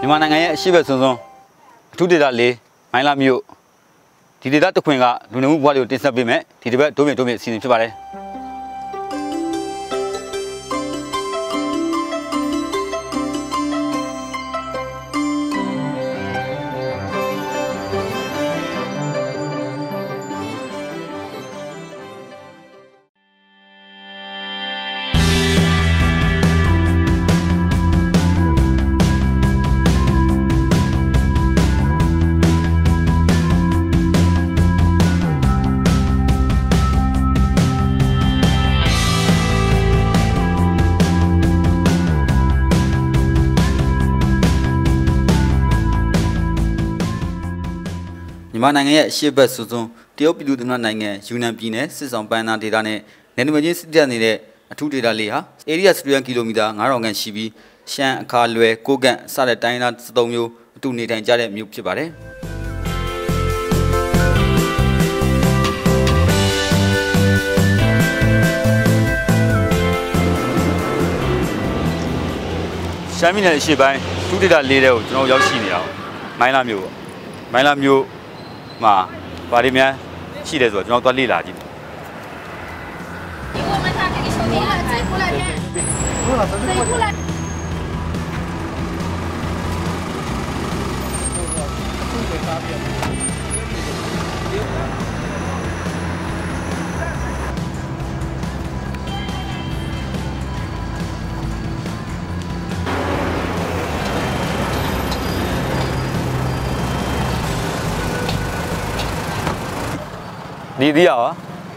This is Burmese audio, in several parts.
မြန်မာနိုင်ငံရဲ့အရှိဘက်စွန်းစွန်းအထူးဒေသ၄မိုင်းလာမြို့ဒီဒေသတစ်ခွင်ကလူနေမှုဘဝတွေကိုတင်ဆက်ပေးမယ်ဒီတစ်ပတ်ဒုမြင့်ဒုမြင့်အစီအစဉ်ဖြစ်ပါတယ် မြန်မာနိုင်ငံရဲ့အရှေ့ဘက်စွန်းစွန်းတရုတ်ပြည်သူ့သမ္မတနိုင်ငံယူနန်ပြည်နယ်စစ်ဆောင်ပန်းနာဒေသနဲ့နယ်နိမိတ်ချင်းစစ်တပ်နေတဲ့အထူးဒေသလေးဟာဧရိယာစတူရန်ကီလိုမီတာ9000ခန့်ရှိပြီးရှမ်းအခါလွယ်ကိုကန့်စတဲ့တိုင်းသား73မျိုးအတူနေထိုင်ကြတဲ့မြို့ဖြစ်ပါတယ်ရှမ်းပြည်နယ်အရှေ့ပိုင်းထူးဒေသလေးတဲ့ကိုကျွန်တော်ရောက်ရှိနေတာ။မိုင်းလာမျိုးပေါ့။မိုင်းလာမျိုး 嘛，把里面洗的做候就端里垃圾。你给我们这个兄弟啊，最苦了天，最。 ဒီသီးရပါ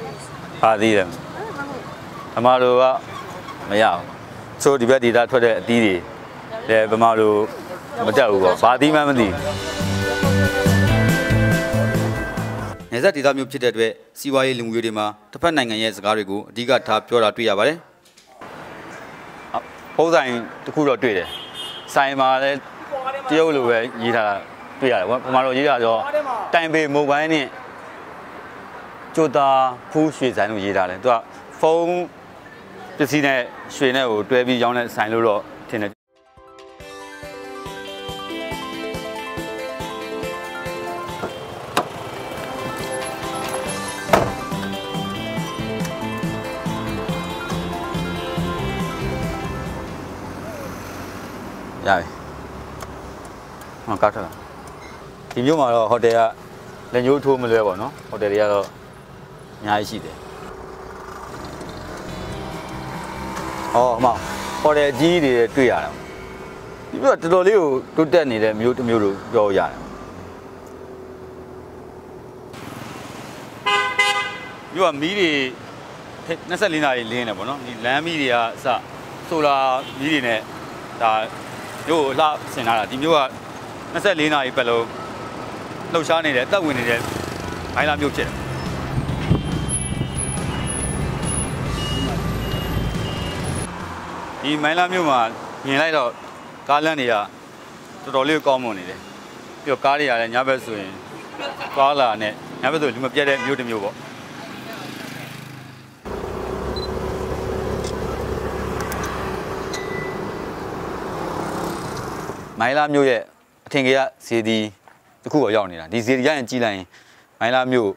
။ဟာသီးတယ်။အမတို့ကမရဘူး။ဆိုဒီဘက်ဒေတာထွက်တဲ့အသီးတွေလည်းဗမာလိုမတက်ဘူးပေါ့။ဘာသီးမှမသိဘူး။နေဆက်ဒေတာမျိုးဖြစ်တဲ့အတွက်စီးပွားရေးလူမှုရေးတွေမှာတစ်ဖက်နိုင်ငံရဲ့စကားတွေကိုအဓိကထားပြောတာတွေ့ရပါတယ်။ဖုံးဆိုင်တစ်ခုတော့တွေ့တယ်။ဆိုင်မှာလည်းတရုတ်လိုပဲရေးထားတာတွေ့ရတယ်။ဗမာလိုရေးတာတော့တိုင်ပေမိုဘိုင်းနဲ့ ကျိုတာဖူးရွှေဆိုင်လို့ရေးထားတယ်သူကဖုန်းပစ္စည်းနဲ့ရွှေနဲ့ကိုတွဲပြီးရောင်းတဲ့ဆိုင်လို့တော့ထင်တယ်ရပြီဟောကားထလာဒီမျိုးမှာတော့ဟိုတယ်ကလက်ညှိုးထိုးမလွဲပါတော့ဟိုတယ်တွေကတော့ အများကြီးရှိတယ်ဟောဟမဟိုတယ်အကြီးတွေတွေ့ရတာဒီမျိုးကတော်တော်လေးကိုတိုးတက်နေတဲ့မျိုးတစ်မျိုးလို့ပြောရတယ်မျိုးကမီးတွေ24နာရီလင်းနေပေါ့နော်ဒီလမ်းမီးတွေကစဆိုလာမီးတွေနဲ့ဒါမျိုးကိုလှဆင်လာတာဒီမျိုးက24နာရီပတ်လုံးလှုပ်ရှားနေတယ်အသက်ဝင်နေတဲ့မိုင်းလာမျိုးဖြစ်တယ် ဒီမိုင်းလာမျိုးမှာမြင်လိုက်တော့ကားလမ်းတွေကတော်တော်လေးကောင်းမွန်နေတယ်ပြီးတော့ကားတွေကလည်းညဘက်ဆိုရင်ကားလာနဲ့ညဘက်ဆိုလူမပြတ်တဲ့မျိုးတစ်မျိုးပေါ့မိုင်းလာမျိုးရဲ့အထင်ကြီးကဇေဒီတစ်ခုတော့ရောက်နေတာဒီဇေဒီရရင်ကြီးလိုက်ရင်မိုင်းလာမျိုး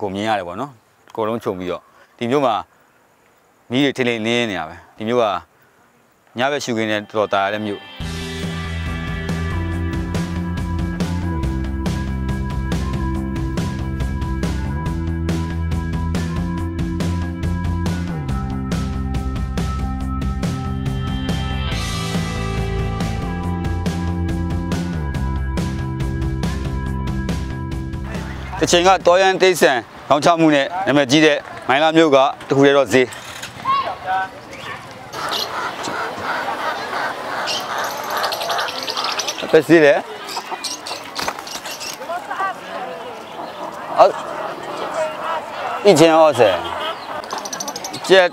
ကိုမြင်ရတယ်ပေါ့နော်အကုန်လုံးခြုံပြီးတော့ဒီမျိုးမှာမီးတွေထင်းလင်းလင်းနေရပဲဒီမျိုးက ညဘက်ရှူခင်းတဲ့တော်တော်တာရတဲ့မြို့တချိန်ကတော်ရန်တိတ်ဆန်ရောင်းချမှုနဲ့နာမည်ကြီးတဲ့မိုင်းလာမြို့ကတခုတည်းတော့ဈေး ပစ္စည်းလေအော်အင်ဂျင်ဟောဆယ်ကြက်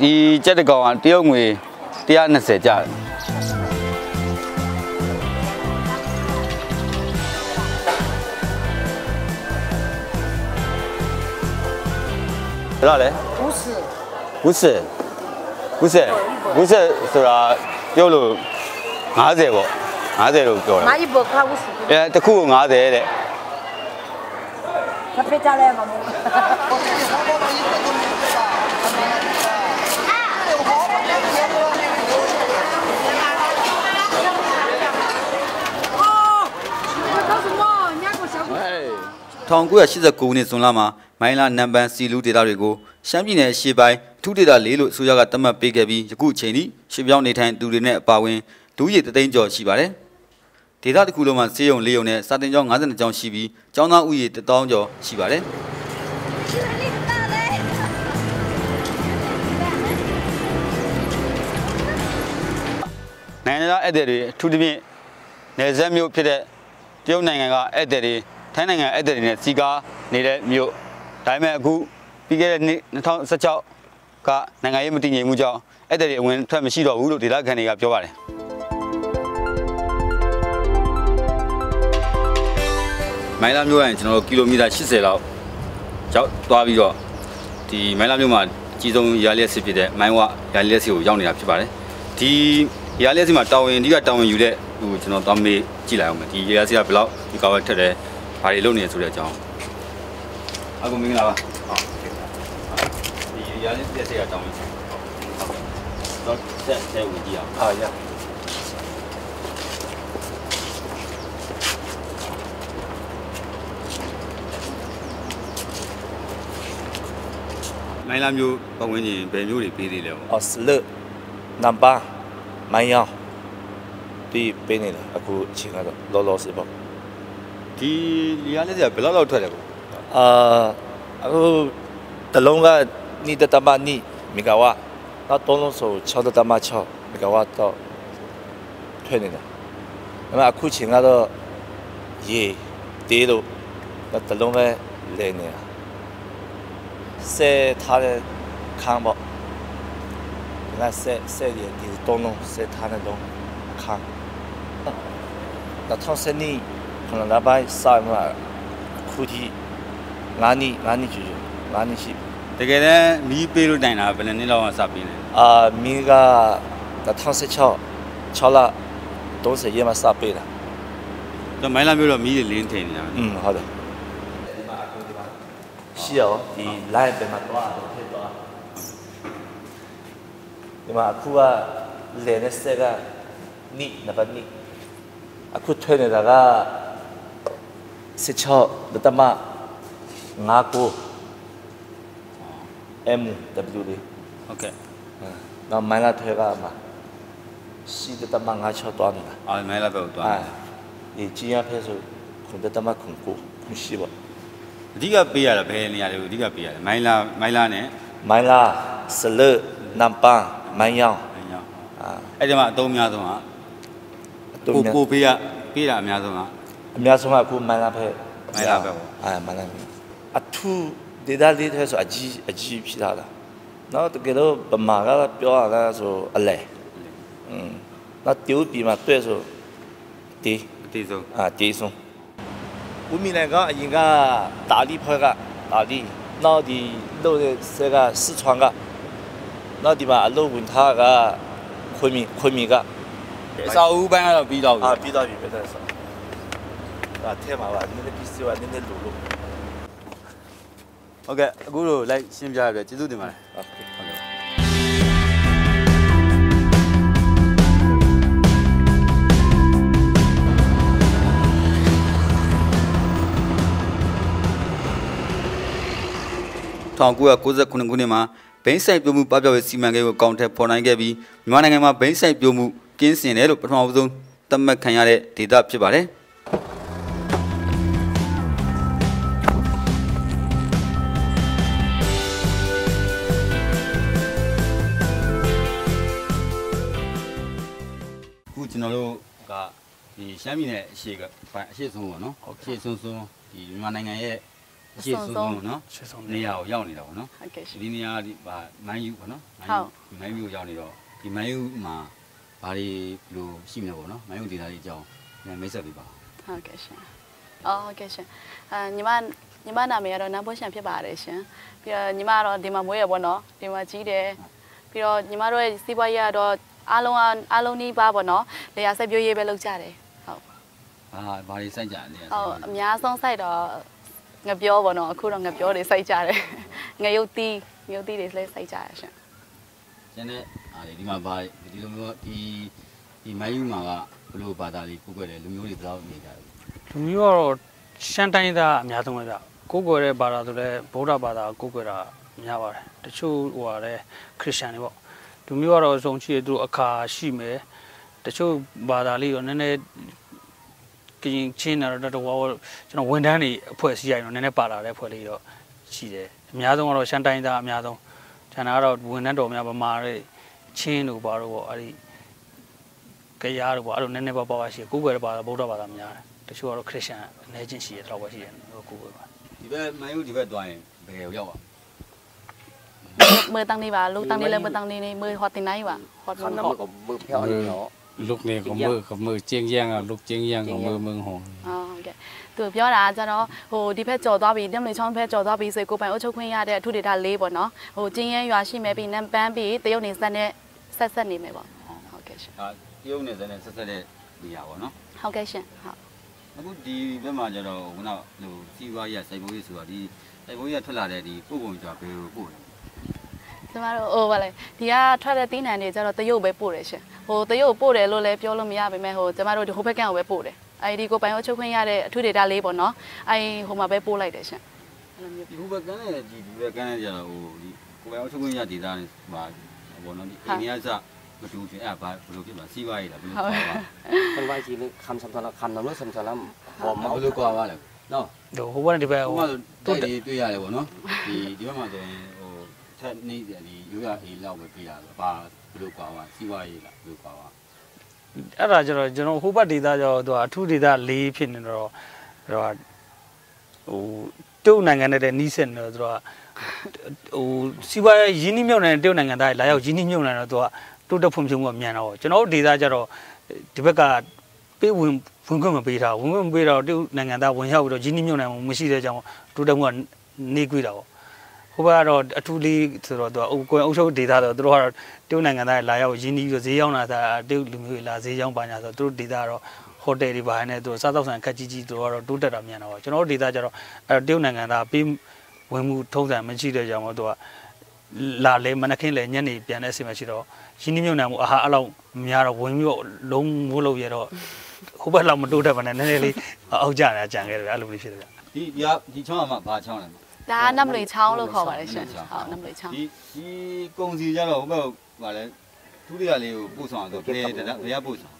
ဒီကြက်တကောင်ကတရုတ်ငွေ120ကျတယ်ဘယ်လောက်လဲ50 50 50 50ဆိုတာပြောလို့50ပေါ့ 50လို့ပြောတယ်မာရီဘောခါဝစီအဲတစ်ခုကို50တဲ့ဖဖကြလဲမမို့1989ခုနှစ်ဇွန်လမှာမိုင်းလာနံပါတ်စီလူဒေတာတွေကိုရှမ်းပြည်နယ်အရှေ့ပိုင်းထုဒေတာ၄လို့အစိုးရကသတ်မှတ်ပေးခဲ့ပြီးယခုအချိန်ထိရှေ့ပြောင်းနေထိုင်သူတွေနဲ့အပါအဝင် ဒူးရည်တသိန်းကျော်ရှိပါတယ်။ဒေတာတစ်ခုလုံးမှာစေယုံ၄ယုံနဲ့စာတင်ကျောင်း52ကျောင်းရှိပြီးကျောင်းသားဥယျာဉ်1000ကျော်ရှိပါတယ်။နိုင်ငံသားဧည့်သည်တွေအထူးသဖြင့်နယ်စပ်မြို့ဖြစ်တဲ့တရုတ်နိုင်ငံကဧည့်သည်တွေထိုင်းနိုင်ငံဧည့်သည်တွေနဲ့စီကားနေတဲ့မြို့ဒါပေမဲ့အခုပြီးခဲ့တဲ့နှစ်2016ကနိုင်ငံရေးမတည်ငြိမ်မှုကြောင့်ဧည့်သည်တွေအဝင်ထွက်မရှိတော့ဘူးလို့ဒေသခံတွေကပြောပါတယ် မိုင်းလာမြို့ရင်ကျွန်တော်တို့ကီလိုမီတာ80လောက်ရောက်သွားပြီးတော့ဒီမိုင်းလာမြို့မှာအကြီးဆုံးရာလျက်စစ်ဖြစ်တဲ့မိုင်းဝရာလျက်စစ်ကိုရောက်နေတာဖြစ်ပါတယ်ဒီရာလျက်စစ်မှာတာဝန်အဓိကတာဝန်ယူတဲ့ဟိုကျွန်တော်သွားမေးကြည့်လိုက်အောင်မယ်ဒီရာလျက်စစ်ကဘယ်လောက်ဒီကာဝက်ထက်တယ်ဘာတွေလုပ်နေလဲဆိုတဲ့အကြောင်းအကူမင်္ဂလာပါဟုတ်ဒီရာလျက်စစ်ကတာဝန်ယူတော့ဆက်ဆက်ဝင်ကြည့်အောင်啊呀， မိုင်းလာမျိုးပတ်ဝန်းကျင်ဘယ်မျိုးတွေပေးသေးလဲပေါ့အော်စလနံပါမိုင်းယောင်ဒီပေးနေတာအခုအချိန်ကတော့လောလောဆယ်ပေါ့ဒီလီယာလက်စရာဘယ်လောက်လောက်ထွက်တယ်ပေါ့အာအခုတလုံးကနိတတမနိမီဂါဝါနောက်သုံးလုံးဆို6တတမ6မီဂါဝါတော့ထွက်နေတာဒါပေမဲ့အခုချိန်ကတော့ရေတေးလို့တလုံးကလဲနေတာ ဆဲထားတဲ့ခံပေါ့ဒါဆဲဆဲရဒီတုံးလုံးဆဲထားတဲ့လုံးခံဒါထောင်းစနီခလလာဘိုင်ဆိုင်မှာခုကြီးငါးနီးငါးနီးကျူကျူငါးနီးရှိတကယ်တမ်းမီးပေးလို့တိုင်တာဘယ်နှစ်လောက်မှစပေးလဲအာမီးက2016 6လ30ရက်မှစပေးတာတော့မိုင်းလာမျိုးတော့မီးတွေလင်းထိန်နေတာอืมဟုတ်တယ် ရှိရောဒီ live ပဲမှာသွားတော့ဖြစ်သွားဒီမှာအခုကလေနစကနိနဗနိအခုထွေးနေတာကစစ်ချောဒတမငါကို M W D โอเคနော်မိုင်လာထွေးကမှာစီဒတမငါချောသွားနေတာအော်မိုင်လာပဲသွားအဲဒီကြီးရဖဲဆိုခွန်ဒတမခွန်ကိုခွန်ရှိပါ အဓိကပေးရတာဘယ်နေရာတွေကိုအဓိကပေးရတယ်မိုင်းလာမိုင်းလာနဲ့မိုင်းလာစလနမ်ပန်းမိုင်းယောင်မိုင်းရောက်အာအဲ့ဒီမှာအသုံးအများဆုံးကတို့ကိုများကိုပေးရပေးတာအများဆုံးကအများဆုံးကအခုမိုင်းလာဖဲမိုင်းလာဘက်ပေါ့အာမိုင်းလာအထူးဒေတာလေးထဲဆိုအကြီးအကြီးဖြစ်လာတာနော်တကယ်တော့ဗမာကပြောရတာဆိုအလဲอืมနော်တူပြီးမှတွေ့ဆိုဒီအသေးဆုံးအာဒီ 昆明来讲，人家大理拍个大理，那地落在这个四川个，那地方啊，泸他湖个，昆明昆明个，少五百了，比到啊，比到比比到少，啊太麻烦，你那必须啊，你那路路。OK，古路来先讲个，进度怎么样？OK，OK。1999ခုနှစ်မှာဘိန်းဆိုင်ပြိုမှုပပျောက်ရေးစီမံကိန်းကိုအကောင့်ထဲပေါ်နိုင်ခဲ့ပြီးမြန်မာနိုင်ငံမှာဘိန်းဆိုင်ပြိုမှုကင်းစင်တယ်လို့ပထမဆုံးသတ်မှတ်ခံရတဲ့ဒေသဖြစ်ပါတယ်။အခုကျွန်တော်တို့ကဒီရှမ်းပြည်နယ်အရှိကပိုင်းအရှိဆုံးပေါ့နော်အရှိဆုံးဆုံးဒီမြန်မာနိုင်ငံရဲ့အ ရှိဆုံးဆုံးပေါ့နော်နေရာကိုရောက်နေတာပေါ့နော်ဟုတ်ကဲ့ရှင်ဒီနေရာဒီဗာမန်ယူပေါ့နော်ဟုတ်မန်ယူကိုရောက်နေတော့ဒီမန်ယူမှာဘာတွေဘယ်လိုရှိမလဲပေါ့နော်မန်ယူဒေသကြီးအကြောင်းပြန်မိတ်ဆက်ပေးပါဦးဟုတ်ကဲ့ရှင်အော်ဟုတ်ကဲ့ရှင်အာညီမညီမနာမည်ကတော့နန်းဖိုးရှန်ဖြစ်ပါတယ်ရှင်ပြီးတော့ညီမကတော့ဒီမှာမွေးရပေါ့နော်ဒီမှာကြီးတယ်ပြီးတော့ညီမတို့ရဲ့စီးပွားရေးကတော့အားလုံးအားအားလုံးနီးပါပေါ့နော်လေယာစိုက်ပျိုးရေးပဲလုပ်ကြတယ်ဟုတ်အာဘာတွေစိုက်ကြလဲဟုတ်အများဆုံးစိုက်တော့ ငပြောပေါ့နော်အခုတော့ငပြောတွေစိုက်ကြတယ်ငရုတ်တီးငရုတ်တီးတွေလည်းစိုက်ကြရရှင်ကျန်တဲ့အားလေဒီမှာဘာဒီလိုမျိုးဒီဒီမိုင်းယူမှာကဘလို့ဘာသာလေးကိုကိုွယ်တယ်လူမျိုးတွေဘယ်လောက်နေကြလဲလူမျိုးကတော့ရှမ်းတိုင်းသားအများဆုံးပဲဗျကိုးကွယ်တဲ့ဘာသာဆိုလဲဗုဒ္ဓဘာသာကိုးကွယ်တာများပါတယ်တချို့ဟိုဟာလဲခရစ်ယာန်တွေပေါ့လူမျိုးကတော့အစုံချီသူအခါရှိမယ်တချို့ဘာသာလေးရောနည်းနည်း ကရင်ချင်းတော့တော်တော်ဝါကျွန်တော်ဝန်ထမ်းတွေအဖွဲ့အစည်းရိုက်တော့နည်းနည်းပါလာတဲ့အဖွဲ့လေးတော့ရှိတယ်အများဆုံးကတော့ရှမ်းတိုင်းသားအများဆုံးဌာနကတော့ဝန်ထမ်းတော်များဗမာတွေချင်းတို့ပါတော့အဲ့ဒီကရားတို့ပါအဲ့လိုနည်းနည်းပါးပါးရှိကိုယ်ွယ်ပါဗုဒ္ဓဘာသာများတယ်တချို့ကတော့ခရစ်ယာန်အနေချင်းရှိတယ်တော့ပဲရှိတယ်ကိုယ်ွယ်ပါဒီဘက်မန်ယူဒီဘက်သွားရင်ဘယ်ရောက်ပါមើលតាំងនេះបាទលោកតាំងនេះលើមើលតាំងនេះមើលហត់ទីណៃបាទហត់មកហត់មើលផ្យោនេះណោ น น นั้น ฮอ มันก็มือเพี้ยวนี่เนาะ lúc này có mưa có mưa chiêng giang à lúc chiêng giang có mưa mương hồn อ๋อโอเคသူပြောတာကျတော့ဟိုဒီဘက်ကြော်သွားပြီတက်မလေးချောင်းဘက်ကြော်သွားပြီဆိုကိုပိုင်အုပ်ချုပ်ခွင့်ရတဲ့အထုဒေတာ၄ပေါ့နော်ဟိုကျင်းရဲရွာရှိမယ်ပြီးနံပန်းပြီးတရုတ်နေဆက်နဲ့ဆက်ဆက်နေမယ်ပေါ့ဟုတ်ကဲ့ရှင် အာတရုတ်နဲ့ဇနဲ့ဆက်ဆက်တဲ့နေရာပေါ့နော် ဟုတ်ကဲ့ရှင်ဟုတ် အခုဒီဘက်မှာကျတော့ခုနကဟိုစီးပွားရေးစိုက်ဖို့ရေးဆိုတော့ဒီစိုက်ဖို့ရေးထွက်လာတဲ့ဒီပို့ပုံကြဘယ်ကိုပို့လဲ ကျမတို့ဟိုဗာလေဒီကထွက်တဲ့သီးနှံတွေကျတော့တရုတ်ပဲပို့တယ်ရှင်ဟိုတရုတ်ပို့တယ်လို့လည်းပြောလို့မရပါပဲဟိုကျမတို့ဒီဟိုဘက်ကန်ကိုပဲပို့တယ်အဲဒီကိုပိုင်အောင်ချုပ်ခွင့်ရတဲ့အထူး data လေးပေါ့နော်အဲဒီဟိုမှာပဲပို့လိုက်တယ်ရှင်ဒီဟိုဘက်ကန်နဲ့ဒီဒီဘက်ကန်နဲ့ကျတော့ဟိုဒီကိုပိုင်အောင်ချုပ်ခွင့်ရ data နဲ့ပါပေါ့နော်ဒီအိန္ဒိယစမတူချင်းအဲ့ဘာဘယ်လိုဖြစ်မှာစီးပွားရေးလားဘယ်လိုပါပါဘယ်လိုပါကြီးလဲခမ်းဆမ်ဆမ်လားခမ်းနမ်လို့ဆမ်ဆမ်လားဘောမောက်လို့ကွာပါလဲနော်ဟိုဘက်နဲ့ဒီဘက်ဟိုတို့တွေ့ရတယ်ပေါ့နော်ဒီဒီဘက်မှာဆိုရင် ထက်နေတယ်ဒီရိုးရအေးလောက်ပဲပြရတော့ဘာဘယ်လိုကွာပါစီးပွားရေးလားဘယ်လိုကွာပါအဲ့ဒါကျတော့ကျွန်တော်ဟိုဘက်ဒေသကျတော့သူကအထူးဒေသ၄ဖြစ်နေတော့ဟိုဟိုတုတ်နိုင်ငံနဲ့နီးစက်နေတော့သူကဟိုစီးပွားရေးရင်းနှီးမြှုပ်နှံတဲ့တုတ်နိုင်ငံသားတွေလာရောက်ရင်းနှီးမြှုပ်နှံတော့သူကတိုးတက်ဖွံ့ဖြိုးမှုကမြန်တော့ကျွန်တော်တို့ဒေသကျတော့ဒီဘက်ကပေးဝင်ဝင်ခွင့်မပေးတာဝင်ခွင့်မပေးတော့တုတ်နိုင်ငံသားဝင်ရောက်ပြီးတော့ရင်းနှီးမြှုပ်နှံမှုမရှိတဲ့ကြောင့်တိုးတက်မှုကနေကွေးတာပေါ့ ဟိုဘက်ကတော့အထူးလေးဆိုတော့သူကအုပ်ကွယ်အုပ်ချုပ်ဒေသတော့သူတို့ကတော့တုတ်နိုင်ငံသားတွေလာရောက်ရင်းနှီးပြီးတော့ဈေးရောက်လာတာတုတ်လူမျိုးတွေလာဈေးရောက်ပါညာဆိုတော့သူတို့ဒေသကတော့ဟိုတယ်တွေဘာနဲ့သူစားတော့ဆန်ခက်ကြီးကြီးသူတို့ကတော့တိုးတက်တာမြန်တော့ကျွန်တော်တို့ဒေသကျတော့အဲတုတ်နိုင်ငံသားပေးဝင်မှုထုံးစံမရှိတဲ့ကြောင့်မို့သူကလာလေမနခင်လေညနေပြန်တဲ့အချိန်မှရှိတော့ရင်းနှီးမြှုပ်နှံမှုအာဟာအဲ့လောက်များတော့ဝင်ပြီးတော့လုံးမိုးလို့ရတော့ဟိုဘက်လောက်မတိုးတက်ပါနဲ့နည်းနည်းလေးအောက်ကျနေတာကြံခဲ့တယ်အဲ့လိုလေးဖြစ်တယ်ဗျဒီဒီကဒီချောင်းကမှဘာချောင်းလဲ ဒါကနမ်လွေချောင်းလို့ခေါ်ပါတယ်ရှင်ဟုတ်နမ်လွေချောင်းဒီဒီကုံစီကြတော့ဟိုဘက်ဟပါလဲသူတွေကလေးကိုပို့ဆောင်တော့ဘယ်တရဘယ်ပို့ဆောင်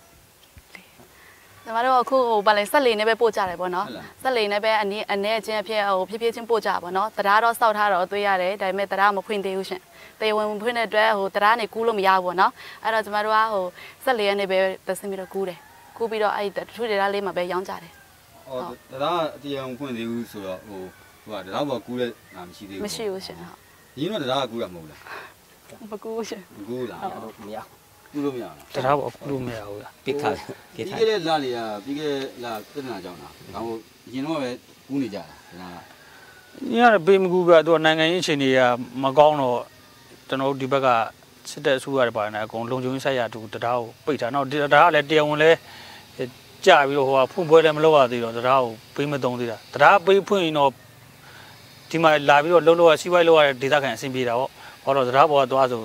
ကျမတို့အခုဟိုဗာလေဆက်လေနဲ့ပဲပို့ကြတယ်ပေါ့နော်ဟုတ်လားဆက်လေနဲ့ပဲအနည်းအနည်းအချင်းအဖြစ်ဟိုဖြည်းဖြည်းချင်းပို့ကြပါတော့တရားတော့စောက်ထားတော့သွေးရတယ်ဒါပေမဲ့တရားမဖွင့်သေးဘူးရှင်တရားဝင်မဖွင့်တဲ့အတွက်ဟိုတရားနေကူးလို့မရဘူးပေါ့နော်အဲ့တော့ကျမတို့ကဟိုဆက်လေနဲ့ပဲသစင်ပြီးတော့ကူးတယ်ကူးပြီးတော့အဲ့ဒီထူဒေတာလေးမှာပဲရောင်းကြတယ်အော်တရားအတရားဝင်ဖွင့်သေးဘူးဆိုတော့ဟိုဟို ကတရာပေါ်ကူးတဲ့ဟာမရှိသေးဘူးမရှိဘူးရှင်ဟုတ်ရင်းတော့တရာကကူးတာမဟုတ်လားမကူးရှင်မကူးလားတော့မရကူးလို့မရဘူးတရာပေါ်ကူးလို့မရဘူးလားပိတ်ခါပိတ်ခါပြီးခဲ့တဲ့လတွေကပြီးခဲ့တဲ့လပြဿနာကြောင့်လားဒါမို့ရင်းတော့ပဲကူးနေကြတာတရာညရဘေးမကူးပြသူကနိုင်ငံရေးအခြေအနေကမကောင်းတော့ကျွန်တော်တို့ဒီဘက်ကစစ်တပ်အစိုးရတွေပါနေအကုန်လုံခြုံရေးဆိုင်ရာတူတရားကိုပိတ်တာနောက်တရားကလည်းတရားဝင်လဲကြပြီးတော့ဟိုကဖွင့်ပွဲလည်းမလုပ်ရသေးတော့တရားကိုပေးမသုံးသေးတာတရားပေးဖွင့်ရင်တော့ ဒီမှာလာပြီးတော့လှုပ်လို့ရစီးပွားရေးလုပ်ရတဲ့ဒေသခံအဆင်ပြေတာပေါ့။ဘာလို့တရားပေါ်ကသွားဆို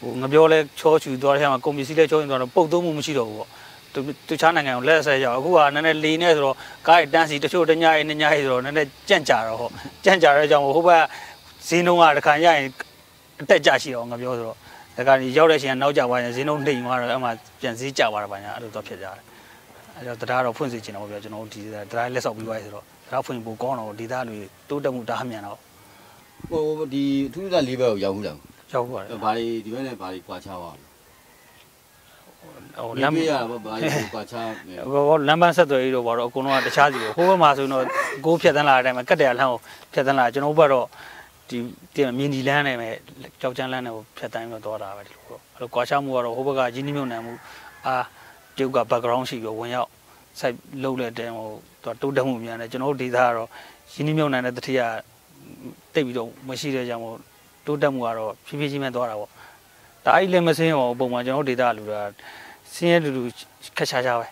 ဟိုငပြောလဲချောချူသွားတဲ့ထဲမှာကွန်ပျူစီလဲချောရင်သွားတော့ပုတ်သုံးမှုမရှိတော့ဘူးပေါ့။သူတခြားနိုင်ငံကိုလက်ဆက်ရအောင်အခုကနည်းနည်းလေနေဆိုတော့ကားတန်းစီတချို့တညရေးညရေးဆိုတော့နည်းနည်းကြန့်ကြာတော့ဟောကြန့်ကြာတဲ့အကြောင်းဟိုဘက်ဈေးနှုန်းကတစ်ခါရရင်အတက်ကြရှိအောင်ငပြောဆိုတော့ဒါကရောက်တဲ့အချိန်ကနောက်ကျသွားရင်ဈေးနှုန်းနှိမ်သွားတော့အဲ့မှာပြန်ဈေးကျသွားတာပါညာအဲ့လိုတော့ဖြစ်ကြတယ်အဲ့တော့တရားတော့ဖွင့်စီချင်တော့ဗျာကျွန်တော်တို့ဒီတရားလက်ဆောက်ပြီးသွားပြီဆိုတော့ တရားဖွင့်ဖို့ကောင်းတော့ဒေသလူတိုးတက်မှုတားမြန်တော့ဟိုဒီအထူးသားလေးဘက်ကိုရောက်ဘူးလားရောက်ပါတယ်ဘာတွေဒီဘက်နဲ့ဘာတွေကွာခြားပါဟိုလလမ်းမ်းပြရတာပေါ့ဘာတွေကွာခြားလဲဟိုလမ်းပန်းဆက်သွယ်ရေးတော့ဘာတော့အကုန်လုံးကတခြားစီကိုဟိုဘက်မှာဆိုရင်တော့ကိုးဖြတ်တန်းလာတဲ့အတိုင်းမှာကတ်တယ်လမ်းကိုဖြတ်တန်းလာကျွန်တော်ဘက်တော့ဒီဒီမြင်းဒီလမ်းနဲ့ပဲကြောက်ချမ်းလမ်းနဲ့ကိုဖြတ်တန်းပြီးတော့သွားတာပဲဒီလိုတော့အဲ့လိုကွာခြားမှုကတော့ဟိုဘက်ကရင်းနှီးမြှုပ်နှံမှုအာတရုတ်က background ရှိပြီးဝင်ရောက် စိုက်လုပ်လက်တဲ့ဟိုတိုးတက်မှုများတယ်ကျွန်တော်တို့ဒေသကတော့ရင်းနှီးမြှုပ်နှံတဲ့တတိယတိတ်ပြီးတော့မရှိတဲ့ကြောင့်မို့တိုးတက်မှုကတော့ဖြည်းဖြည်းချင်းပဲသွားတာပေါ့တဒါအဲ့လည်းမစင်းအောင်ပုံမှန်ကျွန်တော်ဒေတာလူတာစင်းရဲလူလူခက်ချာချာပဲ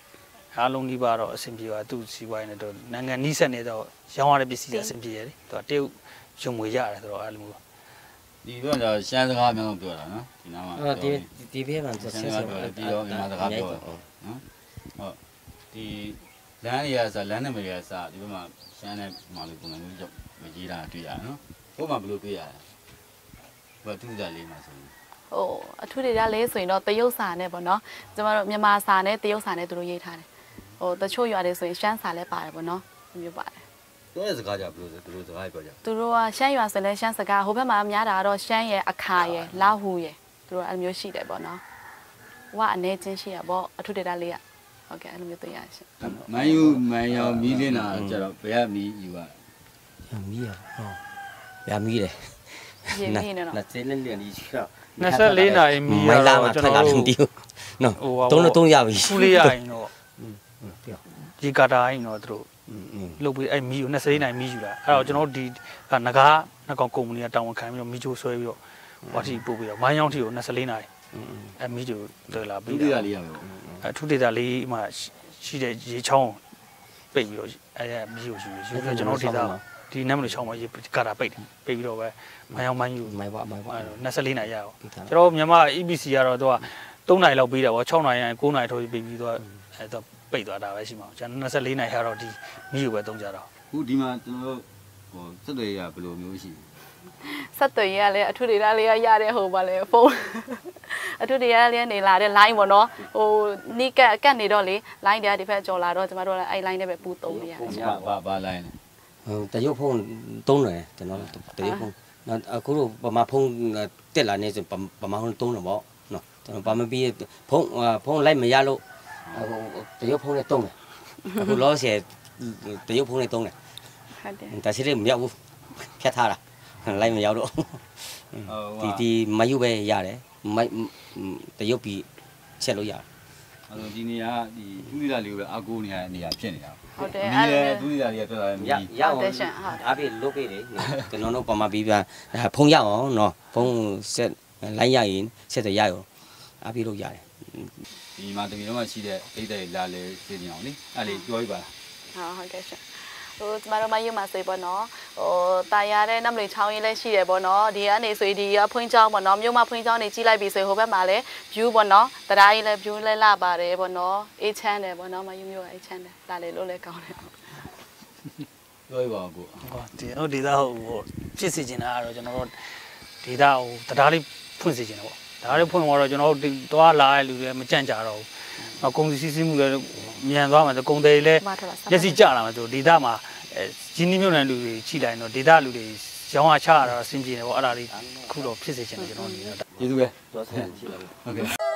အားလုံးဒီပါတော့အဆင်ပြေပါသူစီးပွားရေးနဲ့တော့နိုင်ငံနီးစက်နေတော့ရောင်းရတဲ့ပစ္စည်းအဆင်ပြေတယ်သူကတရုတ်ရုံငွေရတယ်ဆိုတော့အဲ့လိုမျိုးဒီတော့ကျရှမ်းစကားအများဆုံးပြောတာနော်ဒီနားမှာအော်ဒီဒီဘေးမှာဆက်ဆက်ပြီးတော့မြန်မာစကားပြောတယ်နော်ဟုတ် ဒီလမ်းတွေကစလမ်းနံပါတ်တွေကစဒီဘက်မှာရှမ်းနဲ့မာလူပုံစံမျိုးကြောင့်မကြီးတာတွေ့ရတယ်နော်ဘု့မှာဘယ်လိုတွေ့ရလဲဘာသူကြလေးမှာဆိုရင်ဟိုအထူးတွေကလဲဆိုရင်တော့တရုတ်စာနဲ့ပေါ့နော်ကျမတို့မြန်မာစာနဲ့တရုတ်စာနဲ့သူတို့ရေးထားတယ်ဟိုတချို့ရွာတွေဆိုရင်ရှမ်းစာလည်းပါတယ်ပေါ့နော်ဒီမျိုးပါတယ်သူရဲ့စကားကြဘယ်လိုသူတို့စကားပြောကြသူတို့ကရှမ်းရွာဆိုလဲရှမ်းစကားဟိုဘက်မှာများတာကတော့ရှမ်းရဲ့အခါရဲ့လာဟူရဲ့သူတို့အဲ့လိုမျိုးရှိတယ်ပေါ့နော်ဝါအနေချင်းရှိရပေါ့အထူးဒေတာလေးက ဟုတ်ကဲ့အဲ့လိုမျိုးသိရရှင်မန်ယူမန်ယောင်မီးလင်းတာကျတော့ဘယ်ကမီးယူอ่ะရမီးရဟုတ်ရမီးတယ်ရင်းနေနော်လက်စင်းလေးလေးရှာ24နာရီမီးရတော့ကျွန်တော်တို့ဒီနော်တုံးတော့ရပြီခုလေးရရင်တော့ဒီကာတာရင်တော့တို့လုတ်ပြီးအဲ့မီးယူ24နာရီမီးယူတာအဲ့တော့ကျွန်တော်တို့ဒီငကားငကောင်ကုမ္ပဏီကတာဝန်ခံပြီးတော့မီးချိုးဆွဲပြီးတော့ဟိုအထိပို့ပြီးတော့မိုင်းရောင်းထိကို24နာရီ အဲမီးတူတွေ့လာပြီးဒုတိယလေးရမယ်ပေါ့အထူးဒေတာလေးမှရှိတဲ့ရေချောင်းပိတ်ပြီးတော့အဲမီးကိုယူယူပြီးကျွန်တော်ဒေတာဒီနမ်လို့ချောင်းမှာရေကာတာပိတ်တယ်ပိတ်ပြီးတော့ပဲမိုင်းအောင်မိုင်းယူမိုင်းပါမိုင်းပါ24နာရီရအောင်ကျွန်တော်မြန်မာ EBC ကတော့သူက3နာရီလောက်ပေးတာပေါ့6နာရီ9နာရီထိုးပြီးပြီးတော့အဲတော့ပိတ်သွားတာပဲရှိမှာကျွန်တော်24နာရီရတော့ဒီမီးကိုပဲသုံးကြတော့အခုဒီမှာကျွန်တော်တို့ဟိုစက်တွေရဘယ်လိုမျိုးရှိလဲ ဆက်သွယ်ရေးကလည်းအထူးဒေတာလေးကရတဲ့ဟိုပါလေဖုန်းအထူးဒေတာလေးနေလာတဲ့ line ပေါ့နော်ဟိုနိကက်ကတ်နေတော့လေ line တွေကဒီဘက်ကြော်လာတော့ကျမတို့ကလည်းအဲ့ line နဲ့ပဲပူသုံးနေရတယ်ရှင်ဘာဘာဘာလိုင်းလဲ嗯，တရုတ်ဖုန်းသုံးတယ်ကျွန်တော်တရုတ်ဖုန်းနော်အခုတော့ပမာဖုန်းတက်လာနေဆိုပမာဖုန်းသုံးတယ်ပေါ့နော်ကျွန်တော်ပမာပြီးဖုန်းဖုန်းလိုက်မရလို့တရုတ်ဖုန်းနဲ့သုံးတယ်အခုလောဆယ်တရုတ်ဖုန်းနဲ့သုံးတယ်ဟုတ်တယ်ဒါရှိတယ်မရောက်ဘူးဖြတ်ထားတာ လိုက်မရောက်တော့ဒီဒီမယူပဲရတယ်မတရုတ်ပြီးချက်လို့ရတယ်အဲ့တော့ဒီနေရာဒီသူတိရလေးကိုပဲအကူနေရတဲ့နေရာဖြစ်နေတာဟုတ်တယ်မီးအဲ့လေလိုသူတိရလေးကပြတ်လာတယ်မီးရရအောင်အားပေးလုပ်ပေးတယ်ကျွန်တော်တို့ပမာပြီးပြန်ဖုန်းရအောင်နော်ဖုန်းဆက်လိုင်းရရင်ဆက်တယ်ရရောအားပေးလို့ရတယ်ဒီမှာတမီတော့မှရှိတဲ့အိတ်တွေလာလေသိနေအောင်လေအဲ့လေပြောပြပါလားဟုတ်ဟုတ်ကဲ့ရှင် ဟိုကျမတို့မယူမှာစေပေါ့နော်ဟိုတာယာတဲ့နမ်လေးချောင်းရင်းလည်းရှိတယ်ပေါ့နော်ဒီကနေဆိုဒီကဖွင့်ချောင်းပေါ့နော်မြို့မှာဖွင့်ချောင်းနေကြီးလိုက်ပြီဆိုဟိုဘက်မှာလည်း view ပေါ့နော်တရားကြီးလည်း view လဲလာပါတယ်ပေါ့နော်အေးချမ်းတယ်ပေါ့နော်မယူမျိုးကအေးချမ်းတယ်လာလေလို့လည်းကောင်းတယ်ပြောပြပါဦးကိုဟောဒီဟိုဒေတာဟိုဟိုဖြစ်စီချင်တာကတော့ကျွန်တော်တို့ဒေတာဟိုတရားလေးဖွင့်စီချင်တယ်ပေါ့ဒါလေးဖွင့်သွားတော့ကျွန်တော်တို့သွားလာတဲ့လူတွေမကြန့်ကြတော့ဘူးနောက်ကုန်စည်စီးဆင်းမှုလည်း ညံသွားမှဆိုကုန်တယ်လေမျက်စိကျလာမှဆိုဒေတာမှာရင်းနှီးမြှုပ်နှံလူတွေချိန်လိုက်တော့ဒေတာလူတွေရောင်းအားချရတာအဆင်ပြေတယ်ပေါ့အဲ့ဒါလေးခုတော့ဖြစ်စေချင်တယ်ကျွန်တော်အနေနဲ့ကျေးဇူးပဲဟုတ်ကဲ့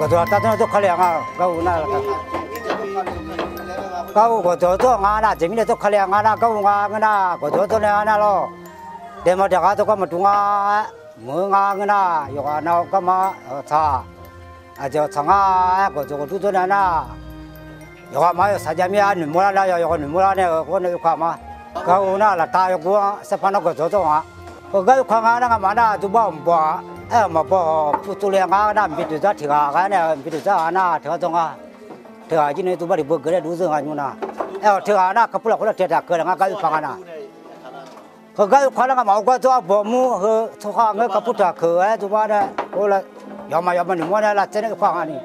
gado ta nó tôi khai lẹng à gấu na là gấu gado tôi ngã na chính là tôi khai lẹng ngã na gấu na gado tôi này na lo để mà đặt tôi có một chúng ngã mưa na yêu ngã nào có mà thà à giờ thằng ngã gado gado tôi này na yêu mà sao giờ mi anh mua ra na yêu ngã mua ra này con này yêu ngã 我那了，大约过十分钟过做做啊。我刚又看看那个毛蛋，就把我们剥啊。哎，没剥，不做了啊。那米豆渣提干，干那米豆渣啊，那提干啊，提干今年就把你不割嘞，都是啊，就那。哎，提干那可不老好嘞，提干割了我刚又放干呐。我刚又看那个毛瓜做啊，剥木和，做好那个不脱壳，就把那好了，要么要么你么呢，那再那个放干呢。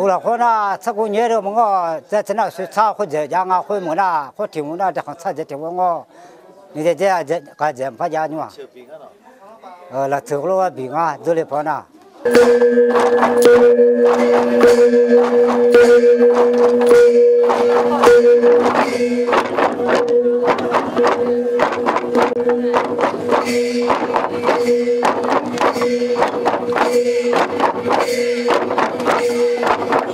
除了湖南这个年头，我在这那水厂或者家啊，会么那或听么那这行厂这地方我，你这这这干这不家你嘛？呃，那走路啊，病啊，走的跑那。Thank you. Thank you.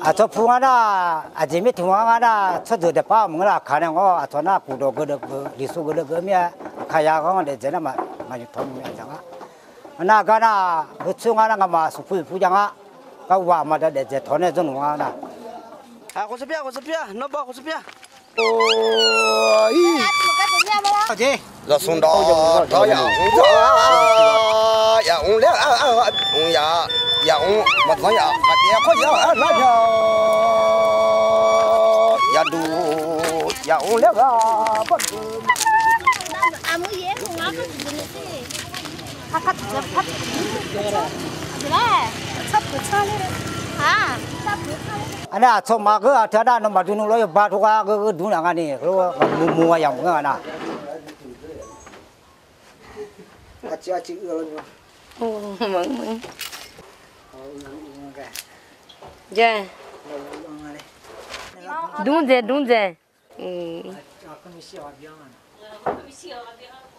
阿做铺安啦，阿前面 da aje 头的把门啦，看见我阿 da tatu depa munga da kanengo 阿讲啊。那讲 kudo godo gi sugodo gomiya kaya kongo da jena ma jepomiya 呀，我俩啊啊啊，我呀呀我没怎样，啊别快呀啊那条呀路呀我俩啊不住。俺们也是，俺们是真的是。他他他他。对嘞，他不差嘞。啊，他不差嘞。anh à cho mà cứ thế đó nó mà chúng nó lấy ba thuốc cái cái đúng là anh này rồi mua mua dòng cái anh à chị chị ưa luôn mừng mừng. Dạ. Đúng rồi đúng rồi. Ừ.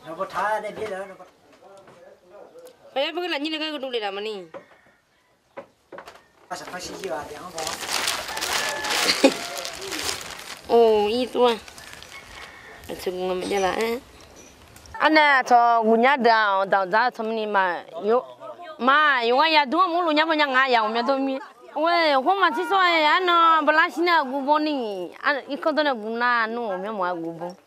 Nó có thả đây biết đó nó có bây giờ là như là cái đồ này là mà nè. Sao phải xí gì thì không có ồ ý tua chừng mà bây lại anh nè cho gù nhá đào đào ra cho mình mà yo mà yo cái ya đúng không lu nhá bao nhiêu ngày ya mà tôi mi ôi hôm mà chỉ số anh nó bala xin à gù bông nè anh ít con tôi nè gù na nó mà mua gù bông ။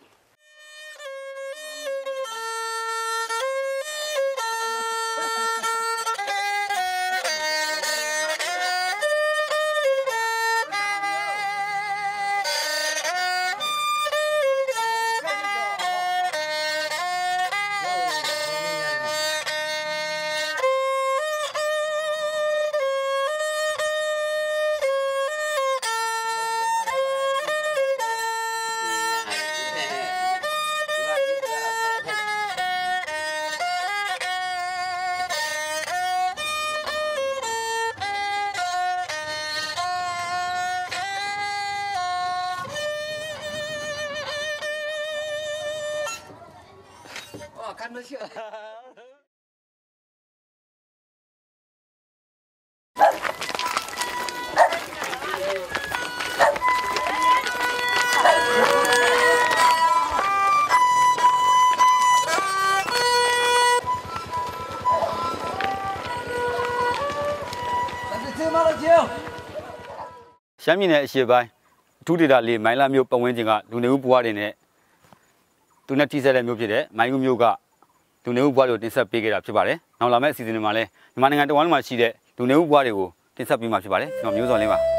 ရှမ်းပြည်နယ်အရှေ့ပိုင်းအထူးဒေသလေးမိုင်းလာမြို့ပတ်ဝန်းကျင်ကလူနေဦးဘွားတွေနဲ့သူနဲ့ထိစပ်တဲ့မြို့ဖြစ်တဲ့မိုင်းဦးမြို့က လူနေဦးဘွားတွေကိုတင်ဆက်ပေးခဲ့တာဖြစ်ပါတယ်။နောက်လာမယ့်အစီအစဉ်တွေမှာလည်းမြန်မာနိုင်ငံတဝန်းမှာရှိတဲ့လူနေဦးဘွားတွေကိုတင်ဆက်ပေးမှာဖြစ်ပါတယ်။ကျွန်တော်မျိုးစော်လင်းပါ။